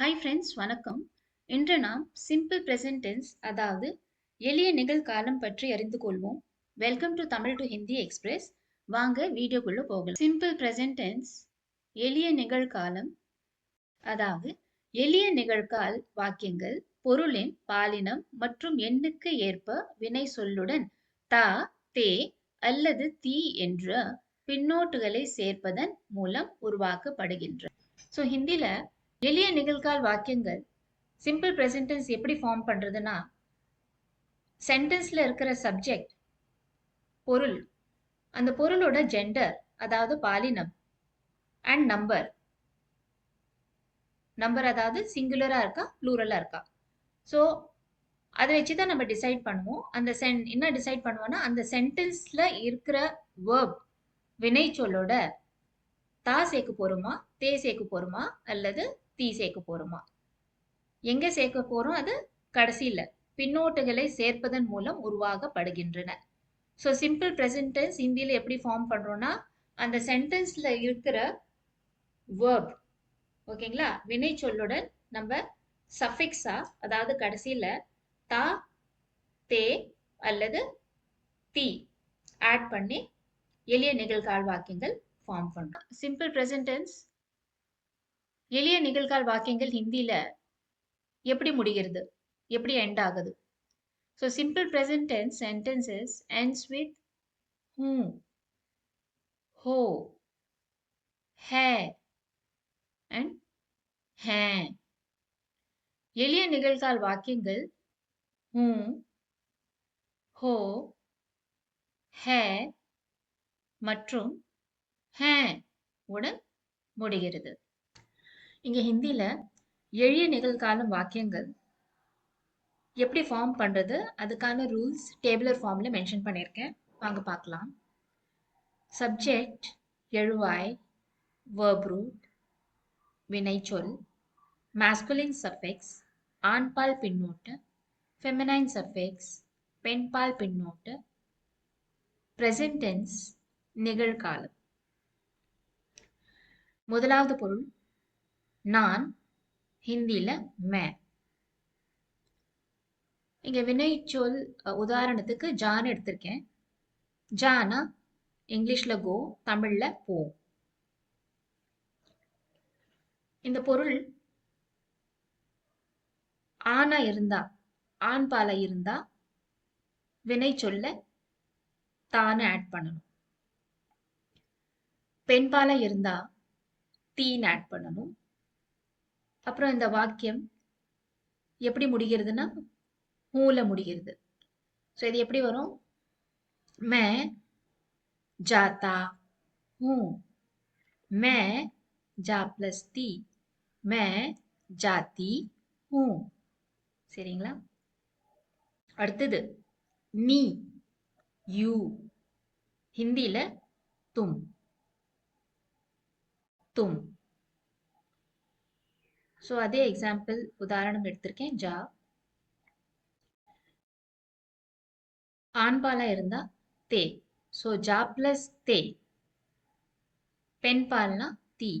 Hi friends வணக்கம். இன்று நாம் சிம்பிள் ப்ரெசன்ட் டென்ஸ் அதாவது எளிய நிகழ்காலம் பற்றி அறிந்து கொள்வோம். Welcome to Tamil to Hindi express வாங்க வீடியோக்குள்ளே போகலாம். சிம்பிள் ப்ரெசன்ட் டென்ஸ் எளிய நிகழ்காலம் அதாவது எளிய நிகழ்கால் வாக்கியங்கள் பொருளின் பாலினம் மற்றும் எண்ணுக்கு ஏற்ப வினை சொல்லுடன் தா தே அல்லது தீ என்ற பின்னோட்டுகளை சேர்ப்பதன் மூலம் உருவாக்கப்படுகின்றன ஸோ ஹிந்தில எளிய நிகழ்கால் வாக்கியங்கள். சிம்பிள் ப்ரெசன்டென்ஸ் எப்படி ஃபார்ம் பண்ணுறதுன்னா சென்டென்ஸில் இருக்கிற சப்ஜெக்ட் பொருள். அந்த பொருளோட ஜெண்டர் அதாவது பாலினம். அண்ட் நம்பர் நம்பர் அதாவது சிங்குலராக இருக்கா ப்ளூரலாக இருக்கா. ஸோ அதை வச்சு தான் நம்ம டிசைட் பண்ணுவோம். அந்த சென் என்ன டிசைட் பண்ணுவோம்னா அந்த சென்டென்ஸில் இருக்கிற வேர்ப் வினைச்சொல்லோட தா சேர்க்க போறோமா தே சேர்க்க போறோமா அல்லது தீ சேர்க்க போறோமா? எங்க சேர்க்க போறோம்? அது கடைசியில. பின்னோட்டுகளை சேர்ப்பதன் மூலம் உருவாகப்படுகின்றன. ஸோ சிம்பிள் ப்ரெசன்ட் டென்ஸ் ஹிந்தியில் எப்படி ஃபார்ம் பண்றோம்னா அந்த சென்டென்ஸ்ல இருக்கிற வேர்ப் ஓகேங்களா? வினை சொல்லுடன் நம்ம சஃபிக்ஸா அதாவது கடைசியில் தா தே அல்லது தி ஆட் பண்ணி எளிய நிகழ்கால் வாக்கியங்கள் ஃபார்ம் பண்ணுறோம் சிம்பிள் ப்ரெசன்டென்ஸ் எளிய நிகழ்கால் வாக்கியங்கள் ஹிந்தியில எப்படி முடிகிறது? எப்படி எண்ட் ஆகுது? So simple present tense sentences ends with who ஹோ ஹே அண்ட் ஹே எளிய நிகழ்கால் வாக்கியங்கள் ஹூ ஹோ ஹே மற்றும் ஹே உடன் முடிகிறது. இங்க ஹிந்தியில் எளிய நிகழ்காலம் வாக்கியங்கள். எப்படி ஃபார்ம் பண்றது? அதுக்கான ரூல்ஸ் டேபிளர் ஃபார்ம்ல மென்ஷன் பண்ணியிருக்கேன். வாங்க பார்க்கலாம். சப்ஜெக்ட் எழுவாய் verb வினைச்சொல் மாஸ்குலின் சஃபெக்ஸ் ஆண்பால் பின்னோட்டு ஃபெமினைன் சஃபெக்ஸ் பெண்பால் பின்னோட்டு பிரசன்டென்ஸ் நிகழ்காலம். முதலாவது பொருள் நான் ஹிந்தியில மே. இங்க வினைச்சொல் சொல் உதாரணத்துக்கு ஜான் எடுத்திருக்கேன். ஜானா இங்கிலீஷ்ல கோ தமிழ்ல போ. இந்த பொருள் ஆணா இருந்தா ஆண் பாலை இருந்தா வினை சொல்ல தானே ஆட் பண்ணணும். பெண் பாலை இருந்தா தீன் ஆட் பண்ணணும். அப்புறம் இந்த வாக்கியம் எப்படி முடிகிறதுன்னா மூல முடிகிறது. ஸோ இது எப்படி வரும்? மே ஜாத்தா ஹூ மே ஜா பிளஸ் தி மே ஜாத்தி ஹூ சரிங்களா? அடுத்தது நீ யூ. ஹிந்தியில தும். தும். ஸோ அதே எக்ஸாம்பிள் உதாரணம் எடுத்திருக்கேன். ஜா. ஆண்பாலா இருந்தா தே. ஸோ ஜா பிளஸ் தே. பெண் பால்னா தீ.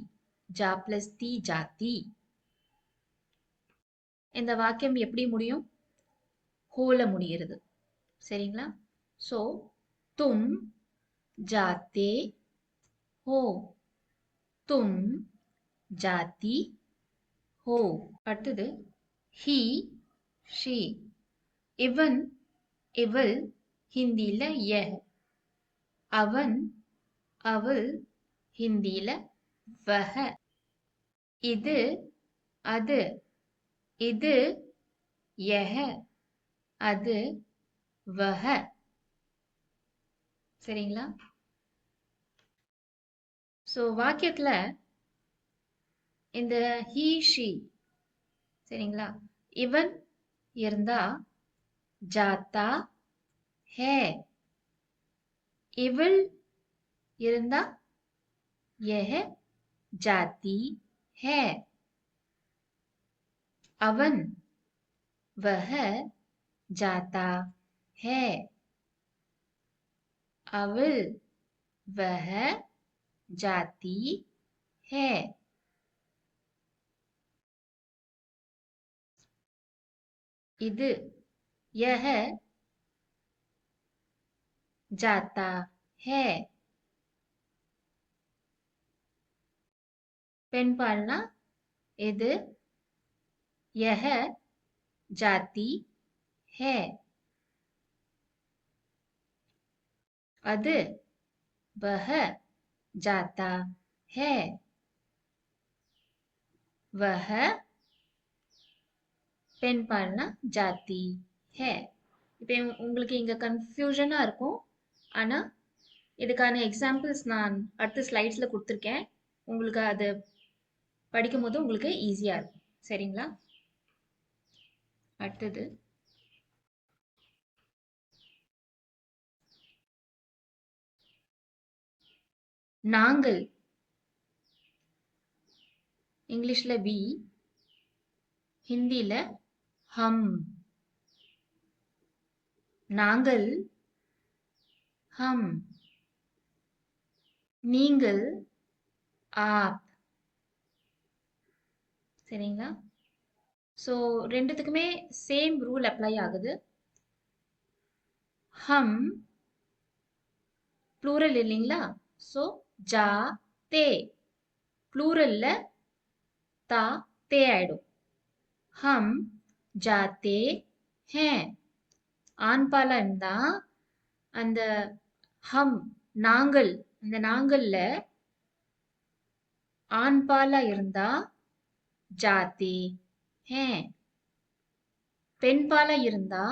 ஜா பிளஸ் தீ ஜாதி இந்த வாக்கியம் எப்படி முடியும்? ஹோல முடிகிறது. சரிங்களா? ஸோ தும் ஜாத்தே ஹோ. தும் ஜாதி ஹோ அடுத்தது ஹி ஷி இவன் இவள் ஹிந்தியில எ அவன் அவள் ஹிந்தியில வஹ. இது அது. இது யஹ. அது வஹ. சரிங்களா? ஸோ வாக்கியத்துல இந்த ஹீ ஷி சரிங்களா இவன் இருந்தா ஜாத்தா ஹே இவள் இருந்தா यह जाती है அவன் वह जाता है அவள் वह जाती है इद यह जाता है। पेन पालना इद यह जाती है। अद वह जाता है। वह பெண் பால்னா ஜாதி. ஹே இப்போ உங்களுக்கு இங்கே கன்ஃபியூஷனாக இருக்கும். ஆனால் இதுக்கான எக்ஸாம்பிள்ஸ் நான் அடுத்த ஸ்லைட்ஸில் கொடுத்துருக்கேன். உங்களுக்கு அது படிக்கும் போது உங்களுக்கு ஈஸியாக இருக்கும். சரிங்களா? அடுத்தது. நாங்கள் இங்கிலீஷில் வி ஹிந்தியில் ஹம். நாங்கள் ஹம். நீங்கள் ஆப். சரிங்களா? ஸோ ரெண்டுத்துக்குமே சேம் ரூல் அப்ளை ஆகுது. ஹம் ப்ளூரல் இல்லைங்களா? ஸோ ஜா தே. ப்ளூரல்ல தா தே ஆயிடும். ஹம் ஜாத்தே ஹே ஆண் பாலா இருந்தா அந்த ஹம் நாங்கள் அந்த நாங்கள்ல ஆண் பாலா இருந்தா ஜாதி ஹே பெண் பாலா இருந்தா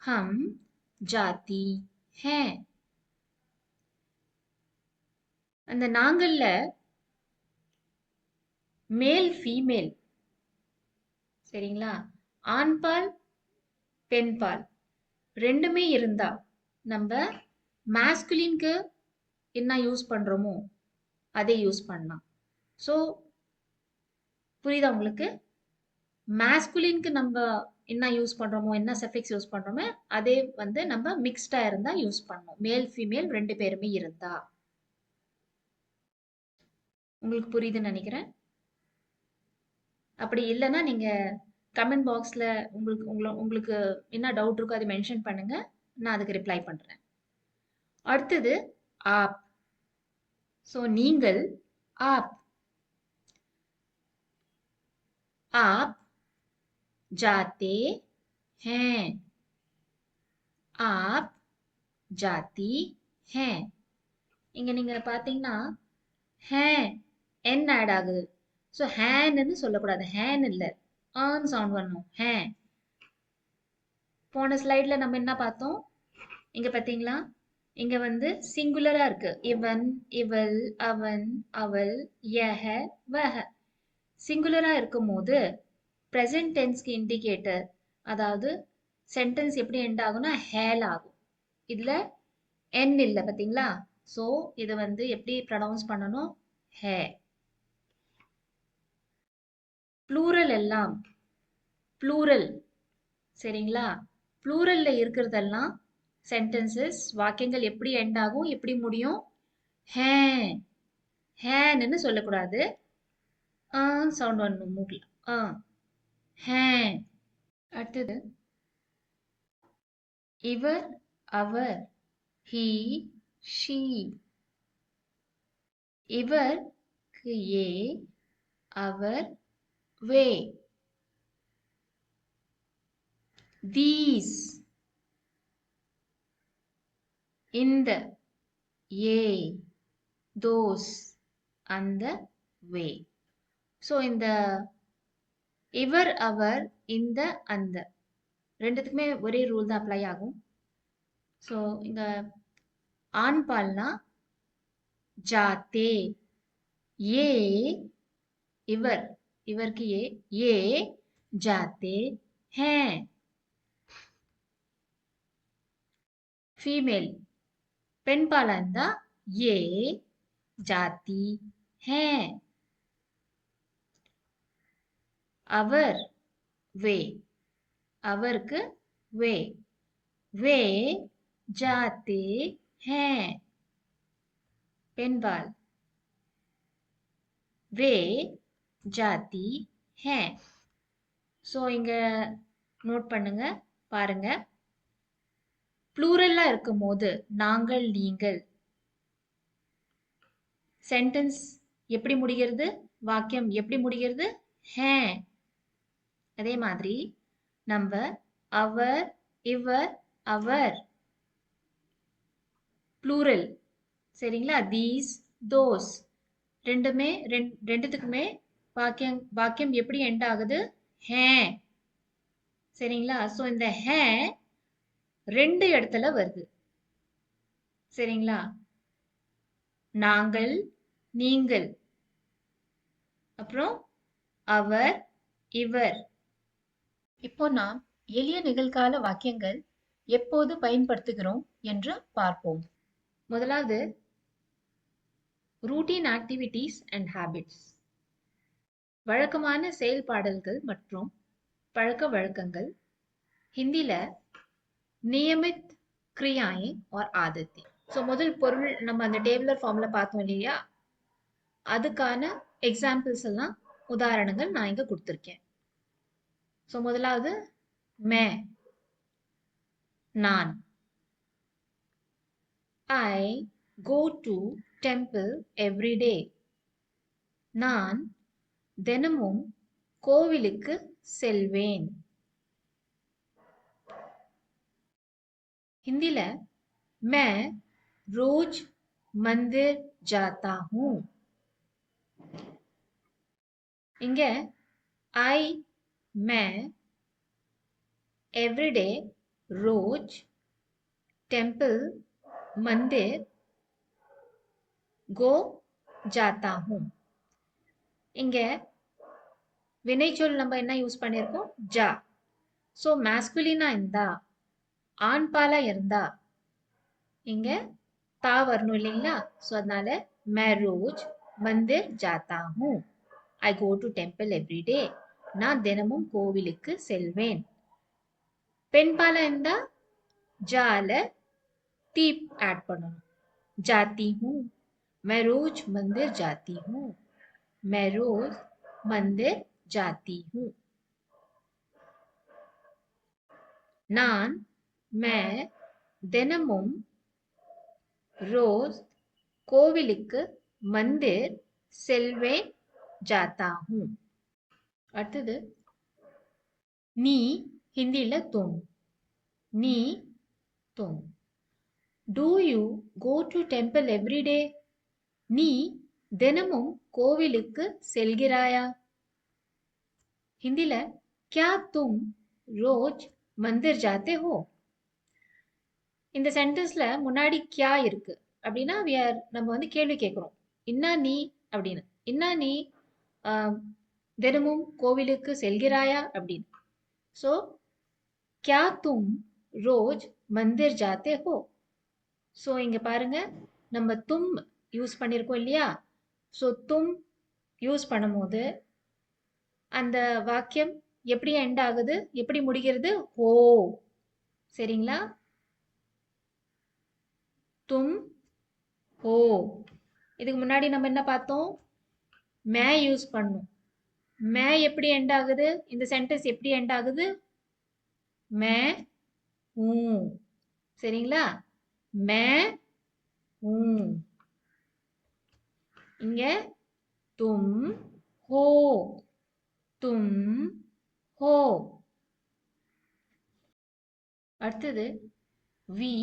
ஹம் ஜாதி ஹே அந்த நாங்கள்ல மேல் ஃபீமேல் சரிங்களா? ஆண் பால் பெண் பால் ரெண்டுமே இருந்தா நம்ம மேஸ்குலின்க்கு என்ன யூஸ் பண்றோமோ அதை யூஸ் பண்ணலாம். ஸோ புரியுதா உங்களுக்கு? மேஸ்குலின்க்கு நம்ம என்ன யூஸ் பண்றோமோ என்ன சஃபிக்ஸ் யூஸ் பண்றோமோ அதே வந்து நம்ம மிக்ஸ்டா இருந்தா யூஸ் பண்ணணும். மேல் ஃபீமேல் ரெண்டு பேருமே இருந்தா. உங்களுக்கு புரியுதுன்னு நினைக்கிறேன். அப்படி இல்லைன்னா நீங்க கமெண்ட் பாக்ஸ்ல உங்களுக்கு உங்களை உங்களுக்கு என்ன டவுட் இருக்கோ அதை மென்ஷன் பண்ணுங்க நான் அதுக்கு ரிப்ளை பண்றேன் அடுத்தது ஆப் ஸோ நீங்கள் ஆப் आप जाते हैं आप जाती हैं இங்க நீங்க பாத்தீங்கன்னா ஹே என் ஆட் ஆகுது ஸோ ஹேன்னு சொல்லக்கூடாது ஹேன் இல்லை ஆன் சவுண்ட் வரணும். ஹே. போன ஸ்லைடில் நம்ம என்ன பார்த்தோம்? இங்கே பார்த்தீங்களா? இங்கே வந்து சிங்குலராக இருக்கு. இவன் இவள் அவன் அவள் எஹ வஹ. சிங்குலரா இருக்கும்போது ப்ரெசன்ட் டென்ஸ்க்கு இண்டிகேட்டர் அதாவது சென்டென்ஸ் எப்படி எண்ட் ஆகும்னா ஹேல் ஆகும். இதில் என் இல்லை பார்த்தீங்களா? ஸோ இதை வந்து எப்படி ப்ரொனவுன்ஸ் பண்ணணும்? ஹே. ப்ளூரல் எல்லாம் ப்ளூரல் சரிங்களா? ப்ளூரல்ல இருக்கிறதெல்லாம் சென்டென்சஸ் வாக்கியங்கள் எப்படி எண்ட் ஆகும் எப்படி முடியும்? ஹே ஹேன்னு சொல்லக்கூடாது. ஆ சவுண்ட் ஒன்று மூக்கில் ஆ ஹே அடுத்தது இவர் அவர் ஹி ஷீ இவருக்கு ஏ அவர் வே தீஸ் இந்த ஏ தோஸ் அந்த வே ஸோ இந்த இவர் அவர் இந்த அந்த ரெண்டுத்துக்குமே ஒரே ரூல் தான் அப்ளை ஆகும். ஸோ இந்த ஆண் பால்னா ஜாத்தே. ஏ இவர். இவருக்கு ஏ ஏ ஜாத்தே ஹே ஃபீமேல் பெண் பாலா இருந்தா ஏ ஜாத்தி ஹே அவர் வே அவருக்கு வே வே ஜாத்தே ஹே ஜாதி ஹே. ஸோ இங்கே நோட் பண்ணுங்க பாருங்க. ப்ளூரல்லாக இருக்கும் போது நாங்கள் நீங்கள். சென்டென்ஸ் எப்படி முடிகிறது? வாக்கியம் எப்படி முடிகிறது? ஹே. அதே மாதிரி நம்ம அவர் இவர் அவர். ப்ளூரல் சரிங்களா? தீஸ் தோஸ் ரெண்டுமே ரெண்- ரெண்டுத்துக்குமே வாக்கியம் வாக்கியம் எப்படி எண்ட் ஆகுது? ஹே. சரிங்களா? ஸோ இந்த ஹே ரெண்டு இடத்துல வருது. சரிங்களா? நாங்கள் நீங்கள். அப்புறம் அவர் இவர். இப்போ நாம் எளிய நிகழ்கால வாக்கியங்கள் எப்போது பயன்படுத்துகிறோம் என்று பார்ப்போம். முதலாவது ரூட்டீன் ஆக்டிவிட்டீஸ் அண்ட் ஹாபிட்ஸ் வழக்கமான செயல்பாடல்கள் மற்றும் பழக்க வழக்கங்கள். ஹிந்தில நியமித் கிரியாயை ஆர் ஆதத்தி ஸோ முதல் பொருள் நம்ம அந்த டேபிளர் ஃபார்ம்ல பார்த்தோம் இல்லையா? அதுக்கான எக்ஸாம்பிள்ஸ் எல்லாம் உதாரணங்கள் நான் இங்க கொடுத்துருக்கேன். ஸோ முதலாவது மே. நான். I go to temple every day நான் தினமும் கோவிலுக்கு செல்வேன் हिंदी ல मैं रोज मंदिर जाता हूँ இங்க ஐ मैं एवरीडे रोज टेम्पल मंदिर गो जाता हूँ இங்க வினைச்சொல் நம்ம என்ன யூஸ் பண்ணியிருக்கோம் ஜா. ஸோ மாஸ்குலினா இருந்தா ஆண் பாலா இருந்தா இங்க தா வரணும் இல்லைங்களா? ஸோ அதனால மே ரோஜ் மந்திர் ஜாத்தா who I go to temple everyday நான் தினமும் கோவிலுக்கு செல்வேன். பெண் பாலா இருந்தா ஜால தீப் ஆட் பண்ணணும். ஜாத்தி ஹூ மே ரோஜ் மந்திர் ஜாத்தி ஹூ मैं रोज मंदिर जाती हूँ நான் मैं தினமும் ரோஸ் கோவிலுக்கு மந்திர் செல்வேன் ஜாத்தா ஹூம் அடுத்தது நீ ஹிந்தில தும் நீ தும் do you go to temple everyday நீ தினமும் கோவிலுக்கு செல்கிறாயா ஹிந்தில क्या तुम रोज मंदिर जाते हो இந்த சென்டென்ஸ்ல முன்னாடி கியா இருக்கு அப்படின்னா we are நம்ம வந்து கேள்வி கேட்கிறோம் இன்னா நீ அப்படின்னு இன்னா நீ ஆஹ், தினமும் கோவிலுக்கு செல்கிறாயா அப்படின்னு ஸோ கியா தும் ரோஜ் மந்திர் ஜாத்தே ஹோ ஸோ இங்க பாருங்க நம்ம தும் யூஸ் பண்ணியிருக்கோம் இல்லையா ஸோ தும் யூஸ் பண்ணும்போது அந்த வாக்கியம் எப்படி எண்ட் ஆகுது? எப்படி முடிகிறது? ஓ. சரிங்களா? தும் ஓ. இதுக்கு முன்னாடி நம்ம என்ன பார்த்தோம்? மே யூஸ் பண்ணும். மே எப்படி எண்ட் ஆகுது? இந்த சென்டென்ஸ் எப்படி எண்ட் ஆகுது? மே ஊ சரிங்களா? மே ஊ இங்க தும் ஹோ தும் ஹோ அடுத்தது வி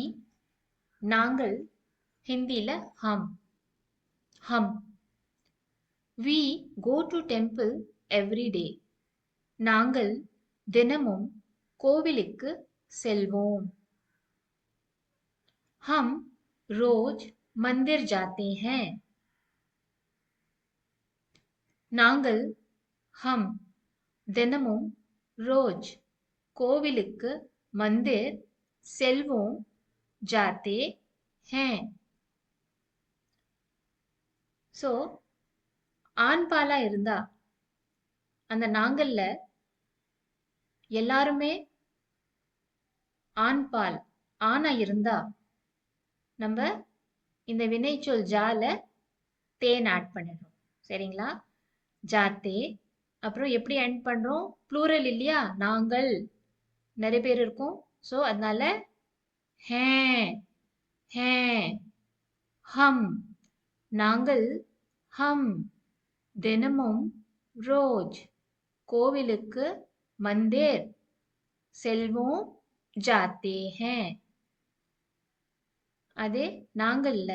நாங்கள் ஹிந்தில ஹம் ஹம் we go to temple every day நாங்கள் தினமும் கோவிலுக்கு செல்வோம் हम रोज मंदिर जाते हैं நாங்கள் ஹம் தினமும் ரோஜ் கோவிலுக்கு மந்திர் செல்வோம். ஜாத்தே ஹேன். ஸோ ஆண்பாலா இருந்தா அந்த நாங்கள்ல எல்லாருமே ஆண்பால் ஆணா இருந்தா நம்ம இந்த வினைச்சொல் ஜால தேன் ஆட் பண்ணிடுறோம். சரிங்களா? ஜாத்தே. அப்புறம் எப்படி எண்ட் பண்ணுறோம் ப்ளூரல் இல்லையா? நாங்கள். நிறைய பேர் இருக்கும். ஸோ அதனால ஹே ஹே ஹம். நாங்கள் ஹம். தினமும் ரோஜ். கோவிலுக்கு மந்திர். செல்வோம் ஜாத்தே ஹே. அதே நாங்கள்ல.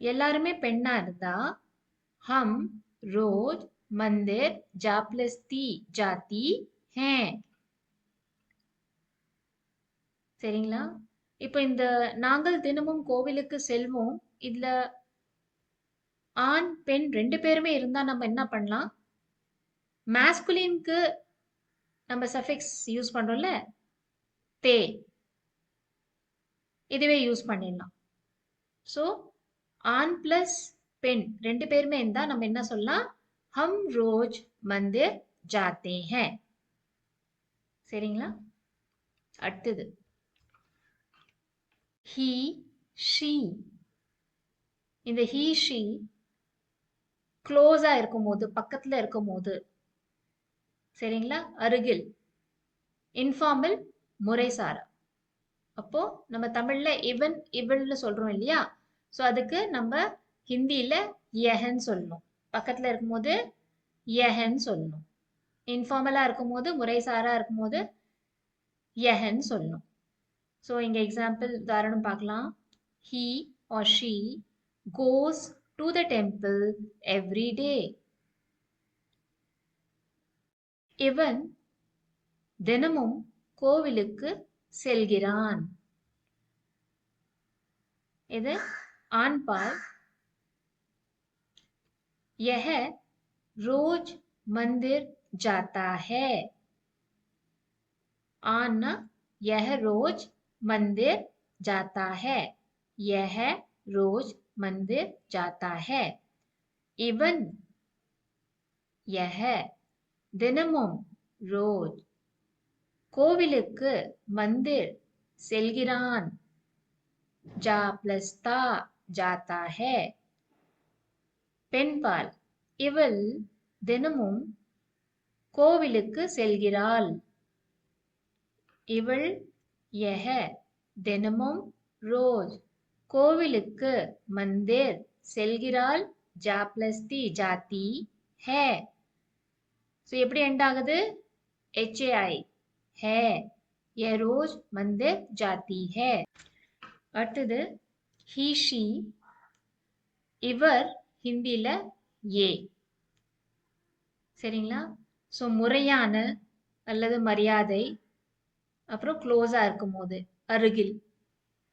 எல்லாருமே பெண்ணா இருந்தா ஹம் रोज மந்திர் जापलस्ती जाती हैं। சரிங்களா இப்போ இந்த நாங்கள் தினமும் கோவிலுக்கு செல்வோம் இதுல ஆண் பெண் ரெண்டு பேருமே இருந்தா நம்ம என்ன பண்ணலாம்? மேஸ்குலின்க்கு நம்ம சஃபிக்ஸ் யூஸ் பண்றோம்ல? தே. இதுவே யூஸ் பண்ணிடலாம். ஸோ ஆண் பிளஸ் பெண். ரெண்டு பேருமே இருந்தா நம்ம என்ன சொல்லலாம்? ஹம் ரோஜ் மந்திர் ஜாத்தே ஹே. சரிங்களா? அடுத்தது. He she. இந்த ஹீ ஷீ க்ளோஸா இருக்கும்போது பக்கத்துல இருக்கும்போது சரிங்களா? அருகில். இன்ஃபார்மல் முறைசாரா. அப்போ நம்ம தமிழ்ல இவன் இவள்னு சொல்றோம் இல்லையா? ஸோ அதுக்கு நம்ம ஹிந்தியில யஹன்னு சொல்லணும். பக்கத்துல இருக்கும்போது யஹன்னு சொல்லணும். இன்ஃபார்மலா இருக்கும்போது முறைசாரா இருக்கும்போது யஹன்னு சொல்லணும். ஸோ இங்க எக்ஸாம்பிள் உதாரணம் பார்க்கலாம். He or she goes to the temple every day இவன் தினமும் கோவிலுக்கு செல்கிறான். இது ஆண்பால் यह रोज मंदिर जाता है आना यह रोज मंदिर जाता है यह रोज मंदिर जाता है इवन यह தினமும் ரோஜ் கோவிலுக்கு மந்திர் செல்கிறான் ஜா பிளஸ் தா ஜாத்தா ஹே பெண்பால் இவள் தினமும் கோவிலுக்கு செல்கிறாள் இவள் यह தினமும் ரோஜ் கோவிலுக்கு மந்திர் செல்கிறாள் ஜாப்லஸ்தி ஜாத்தி ஹே ஸோ எப்படி எண்ட் ஆகுது ஹெச்ஏஐ ஹே ஏ ரோஜ் மந்திர் ஜாத்தி ஹே அடுத்தது ஹீஷி இவர் ஹிந்தியில ஏ. சரிங்களா? ஸோ முறையான அல்லது மரியாதை அப்புறம் க்ளோஸாக இருக்கும் போது அருகில்.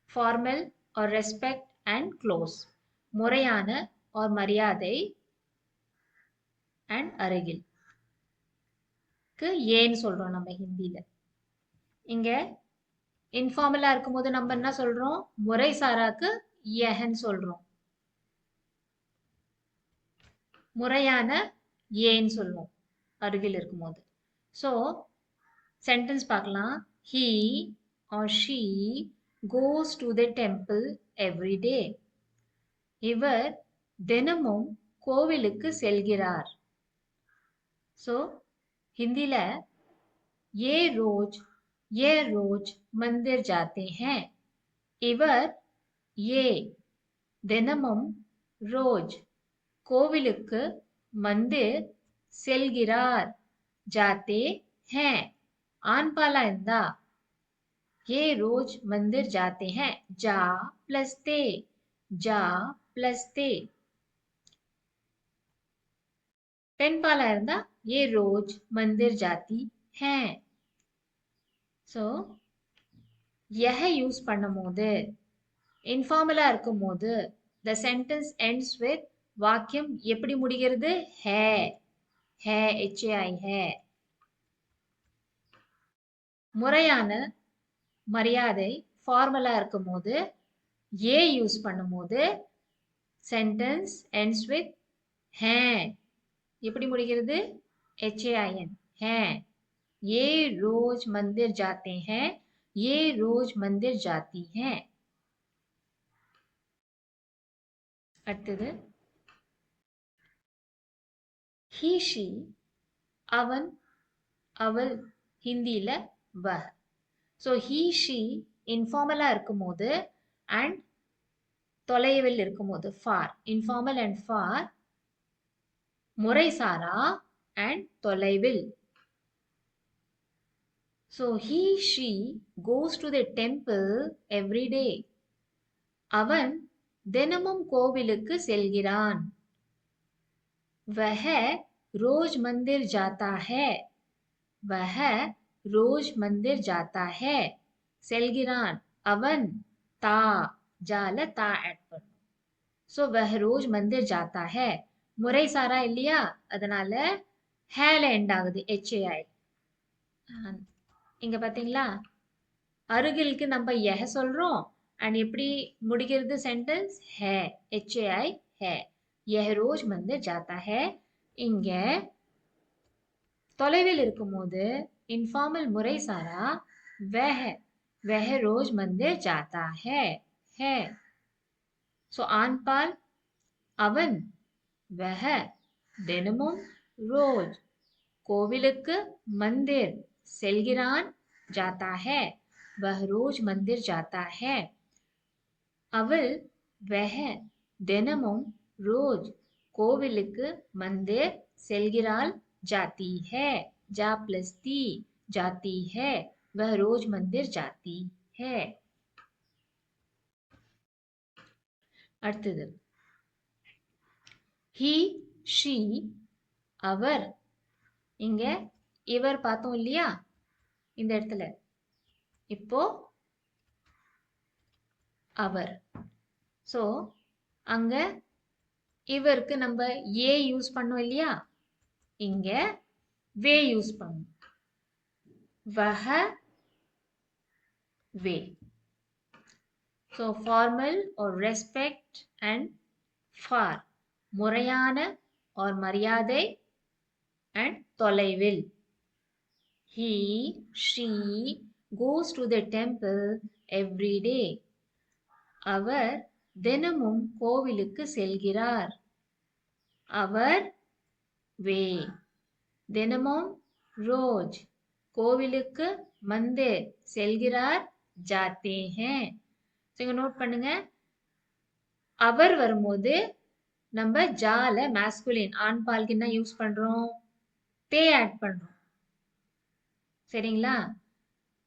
Formal or respect and close முறையான ஆர் மரியாதை அண்ட் அருகில். ஏன்னு சொல்கிறோம் நம்ம ஹிந்தியில். இங்கே இன்ஃபார்மலாக இருக்கும்போது நம்ம என்ன சொல்கிறோம் முறை சாராக்கு ஏஹன்னு சொல்கிறோம் முறையான ஏன்னு சொல்லுவோம் அருகில் இருக்கும்போது ஸோ சென்டென்ஸ் பார்க்கலாம் he or she goes to the temple every day இவர் தினமும் கோவிலுக்கு செல்கிறார் ஸோ ஹிந்தியில ये रोज ये रोज मंदिर जाते हैं இவர் ஏ தினமும் ரோஜ் கோவிலுக்கு மந்திர் செல்கிறார் ஜாத்தே ஹே ஆண்பாலா இருந்தா ये रोज मंदिर जाते हैं जा प्लस ते जा प्लस ते பெண்பாலா இருந்தா ये रोज मंदिर जाती हैं ஸோ यह யூஸ் பண்ணும்போது இன்ஃபார்மலா இருக்கும்போது த சென்டென்ஸ் எண்ட்ஸ் வித் வாக்கியம் எப்படி முடிகிறது? ஹே. ஹே ஹெச்ஏஐ ஹே. முறையான மரியாதை ஃபார்மலா இருக்கும் போது ஏ யூஸ் பண்ணும்போது சென்டென்ஸ் என்ஸ் வித் ஹே. எப்படி முடிகிறது? ஹெச்ஏஐஎன் ஹே. ஏ ரோஜ் மந்திர் ஜாத்தே ஹே. ஏ ரோஜ் மந்திர் ஜாத்தி ஹே. அடுத்தது ஹீஷி அவன் அவள் ஹிந்தியில வ. ஸோ ஹீ ஷி இன்ஃபார்மலாக இருக்கும்போது அண்ட் தொலைவில் இருக்கும்போது ஃபார் இன்ஃபார்மல் அண்ட் ஃபார் முறைசாரா அண்ட் தொலைவில். So he she goes to the temple every day அவன் தினமும் கோவிலுக்கு செல்கிறான். வெஹ रोज मंदिर जाता है वह रोज मंदिर जाता है செல்கிறான் அவன் தா ஜால தா ஆட் பண்ணும் ஸோ வஹ் ரோஜ் மந்திர் ஜாத்தா ஹே முறை சாரா இல்லையா அதனால ஹேல எண்ட் ஆகுது ஹெச்ஏஐ இங்க பாத்தீங்களா அருகிலுக்கு நம்ம எஹ சொல்றோம் அண்ட் எப்படி முடிக்கிறது சென்டென்ஸ் ஹே ஹெச்ஏஐ ஹே यह रोज मंदिर जाता है இங்க தொலைவில் இருக்கும்போது இன்ஃபார்மல் முறை சாரா वह वह रोज मंदिर जाता है है சோ ஆண்பால் அவன் वह தினமும் ரோஜ் கோவிலுக்கு மந்திர் செல்கிறான் जाता है वह रोज मंदिर जाता है அவள் वह தினமும் ரோஜ் கோவிலுக்கு மந்திர் செல்கிறாள் जाती है जा प्लस ती जाती है वह रोज मंदिर जाती है அடுத்தது ஹி ஷி அவர் இங்க இவர் பார்த்தோம் இல்லையா இந்த இடத்துல இப்போ அவர் ஸோ அங்க இவருக்கு நம்ம ஏ யூஸ் பண்ணோம் இல்லையா? இங்க வே யூஸ் பண்ணும். வஹ வே ஸோ ஃபார்மல் ஒரு ரெஸ்பெக்ட் அண்ட் ஃபார் முறையான ஒரு மரியாதை அண்ட் தொலைவில். He she goes to the temple every day அவர் தினமும் கோவிலுக்கு செல்கிறார். அவர் வே. தினமும் ரோஜ். கோவிலுக்கு மந்திர் செல்கிறார் ஜாத்தே ஹேன் இங்க நோட் பண்ணுங்க. அவர் வரும்போது நம்ம ஜால மேஸ்குலின் ஆண் பால்க்கு யூஸ் பண்றோம். தே ஆட் பண்றோம். சரிங்களா?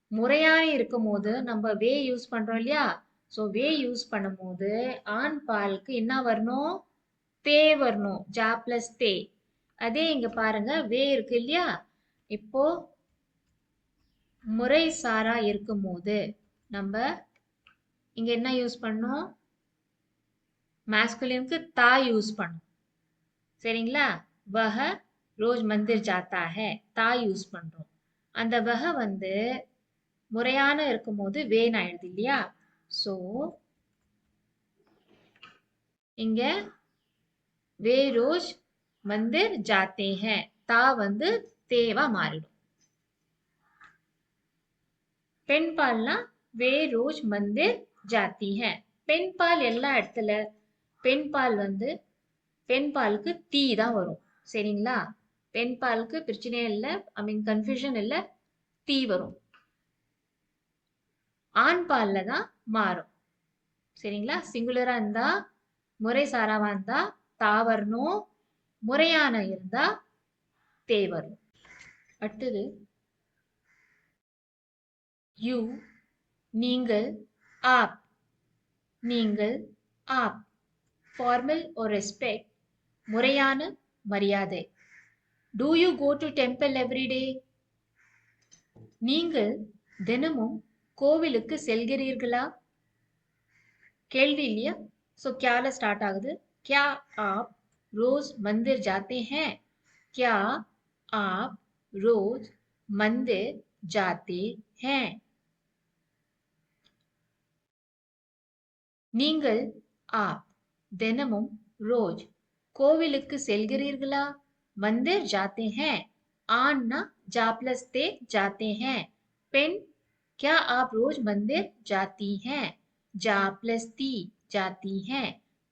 முறையாக இருக்கும் போது நம்ம வே யூஸ் பண்றோம் இல்லையா? ஸோ வே யூஸ் பண்ணும்போது ஆண் பாலுக்கு என்ன வரணும்? தே வரணும். ஜா பிளஸ் தே. அதே இங்க பாருங்க வே இருக்கு இல்லையா? இப்போ முறை சாரா இருக்கும்போது நம்ம இங்க என்ன யூஸ் பண்ணோம் மேஸ்குலினுக்கு தா யூஸ் பண்ணும் சரிங்களா? வஹ ரோஜ் மந்திர் ஜாத்தா ஹே தா யூஸ் பண்றோம். அந்த வஹ வந்து முறையான இருக்கும்போது வேன் ஆயிடுது இல்லையா? ஸோ இங்க வே ரோஜ் மந்திர் ஜாத்தே ஹே. தா வந்து தேவா மாறிடும். பெண் பால்னா வே ரோஜ் மந்திர் ஜாத்தி ஹே. பெண் பால் எல்லா இடத்துல பெண் பால் வந்து பெண் பாலுக்கு தீ தான் வரும். சரிங்களா? பெண் பாலுக்கு பிரச்சனையே இல்லை ஐ மீன் கன்ஃபியூஷன் இல்லை தீ வரும். ஆண் பால்ல தான் மாறும். சரிங்களா? சிங்குலரா இருந்தா முறை சாராவா இருந்தா தா வரணும் முறையான இருந்தா தேவரும் அடுத்தது யூ நீங்கள் ஆப். நீங்கள் ஆப். ஃபார்மல் or ரெஸ்பெக்ட் முறையான மரியாதை. Do you go to temple every day நீங்கள் தினமும் கோவிலுக்கு செல்கிறீர்களா கேள்வி இல்லையா ஸோ கியால ஸ்டார்ட் ஆகுது क्या आप रोज मंदिर जाते हैं क्या आप रोज मंदिर जाते हैं நீங்கள் ஆப் தினமும் ரோஜ் கோவிலுக்கு செல்கிறீர்களா மந்திர் ஜாத்தே हैं ஆண்னா जा प्लस ते जाते हैं பெண் क्या आप रोज मंदिर जाती हैं जा प्लस ती जाती हैं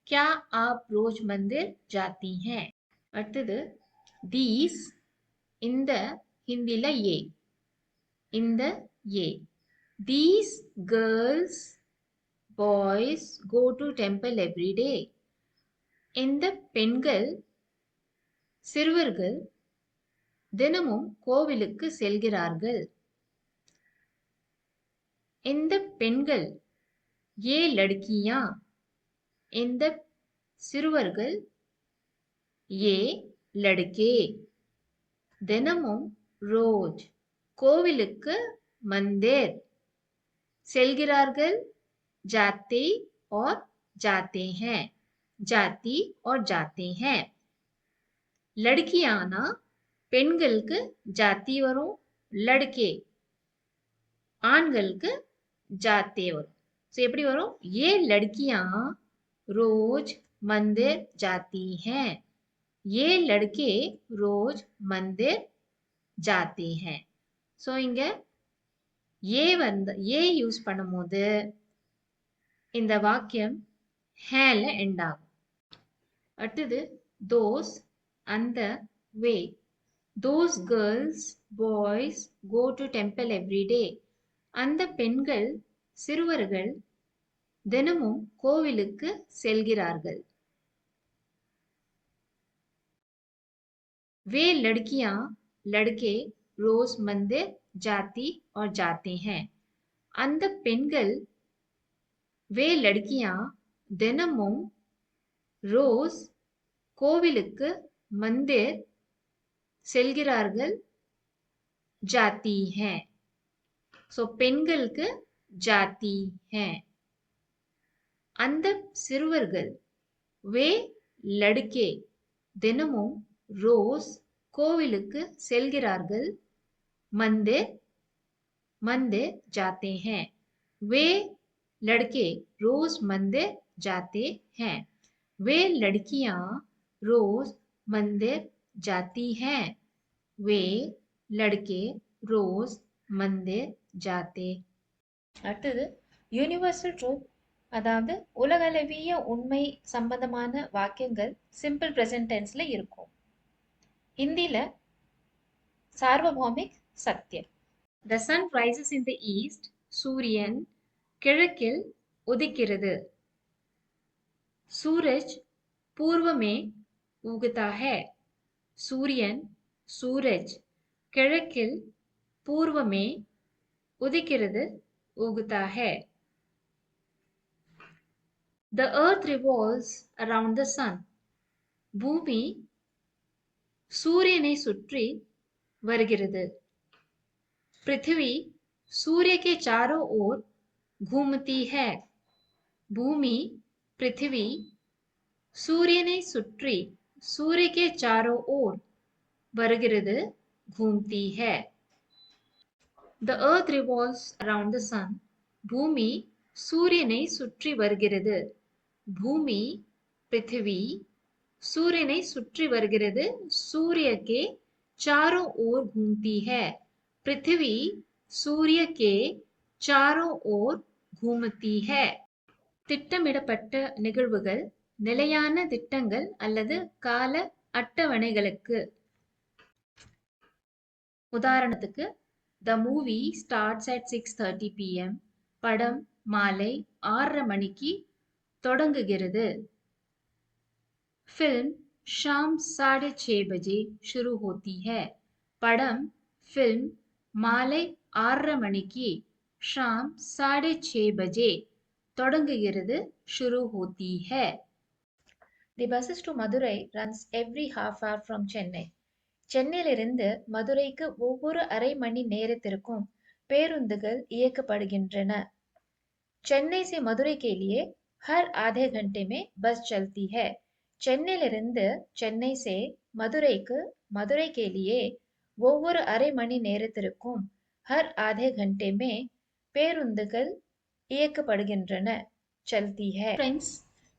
क्या आप रोज मंदिर जाती हैं அடுத்தது தீஸ் இந்த ஹிந்தில ஏ இந்த ஏ these girls boys go to temple everyday இந்த பெண்கள் சிறுவர்கள் தினமும் கோவிலுக்கு செல்கிறார்கள் இந்த பெண்கள் ஏ லடுக்கியா இந்த சிறுவர்கள் ஏ லடுக்கே தினமும் ரோஜ் கோவிலுக்கு மந்திர் செல்கிறார்கள் जाते और जाते हैं जाती और जाते हैं லடுக்கியானா பெண்களுக்கு ஜாத்தி வரும் லடுக்கே ஆண்களுக்கு ஜாத்தே வரும் ஸோ எப்படி வரும் ஏ லடுக்கியா ரோஜ் मंदिर जाती हैं ये लड़के रोज मंदिर जाते हैं ஸோ இங்க ஏ வந்து ஏ யூஸ் பண்ணும்போது இந்த வாக்கியம் ஹேல எண்ட் ஆகும் அடுத்தது தோஸ் அந்த வே those girls boys go to temple everyday அந்த பெண்கள் சிறுவர்கள் தினமும் கோவிலுக்கு செல்கிறார்கள் वे लड़कियां लड़के रोज मंदिर जाती और जाते हैं அந்த பெண்கள் வே லடுக்கியா தினமும் ரோஸ் கோவிலுக்கு மந்திர் செல்கிறார்கள் ஜாத்தி ஹே ஸோ பெண்களுக்கு ஜாத்தி ஹே அந்த சிறுவர்கள் வே லடுக்கே தினமும் ரோஸ் கோவிலுக்கு செல்கிறார்கள் मंदिर मंदिर जाते हैं वे लड़के रोज मंदिर जाते हैं वे लड़कियां रोज मंदिर जाती हैं वे लड़के रोज मंदिर ஜாத்தே. அடுத்தது யூனிவர்சல் ட்ரூத் அதாவது உலகளவிய உண்மை சம்பந்தமான வாக்கியங்கள் சிம்பிள் ப்ரெசன்ட் டென்ஸில் இருக்கும். ஹிந்தியில் சார்வபௌமிக் சத்தியம். The sun rises in the east சூரியன் கிழக்கில் உதிக்கிறது. சூரஜ் பூர்வமே உகுதா சூரியன் சூரஜ் கிழக்கில் பூர்வமே உதிக்கிறது उगता है the earth revolves around the sun பூமி சூரியனை சுற்றி வருகிறது पृथ्वी सूर्य के चारों ओर घूमती है भूमि पृथ्वी சூரியனை சுற்றி सूर्य के चारों ओर வருகிறது घूमती है the earth revolves around the sun பூமி சூரியனை சுற்றி வருகிறது பூமி பிருத்திவி சூரியனை சுற்றி வருகிறது சூரிய के चारों ओर घूमती है पृथ्वी सूर्य के चारों ओर घूमती है திட்டமிடப்பட்ட நிகழ்வுகள் நிலையான திட்டங்கள் அல்லது கால அட்டவணைகளுக்கு உதாரணத்துக்கு the movie starts at six thirty PM படம் மாலை ஆறரை மணிக்கு தொடங்குகிறது फिल्म शाम साढ़े छः बजे शुरू होती है படம் फिल्म மாலை ஆறரை மணிக்கு ஷாம் சாடே छः बजे தொடங்குகிறது शुरू होती है the buses to Madurai runs every half hour from Chennai சென்னையிலிருந்து மதுரைக்கு ஒவ்வொரு அரை மணி நேரத்திற்கும் பேருந்துகள் இயக்கப்படுகின்றன சென்னை से मदुरई के लिए हर आधे घंटे में बस चलती है சென்னையிலிருந்து சென்னை से மதுரைக்கு மதுரை के लिए ஒவ்வொரு அரை மணி நேரத்திற்கும் ஹர் ஆதே घंटे में பேருந்துகள் இயக்கப்படுகின்றன சல்தி ஹே ஃப்ரெண்ட்ஸ்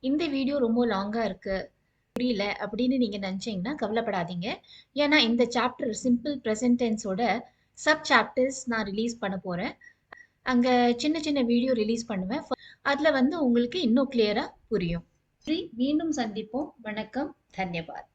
இந்த வீடியோ ரொம்ப லாங்காக இருக்கு புரியல அப்படின்னு நீங்க நினைச்சீங்கன்னா கவலைப்படாதீங்க. ஏன்னா இந்த சாப்டர் சிம்பிள் ப்ரெசன்ட் டென்ஸோட சப் சாப்டர்ஸ் நான் ரிலீஸ் பண்ண போறேன். அங்க சின்ன சின்ன வீடியோ ரிலீஸ் பண்ணுவேன். அதுல வந்து உங்களுக்கு இன்னும் கிளியரா புரியும். மீண்டும் சந்திப்போம். வணக்கம். தன்யவாத்.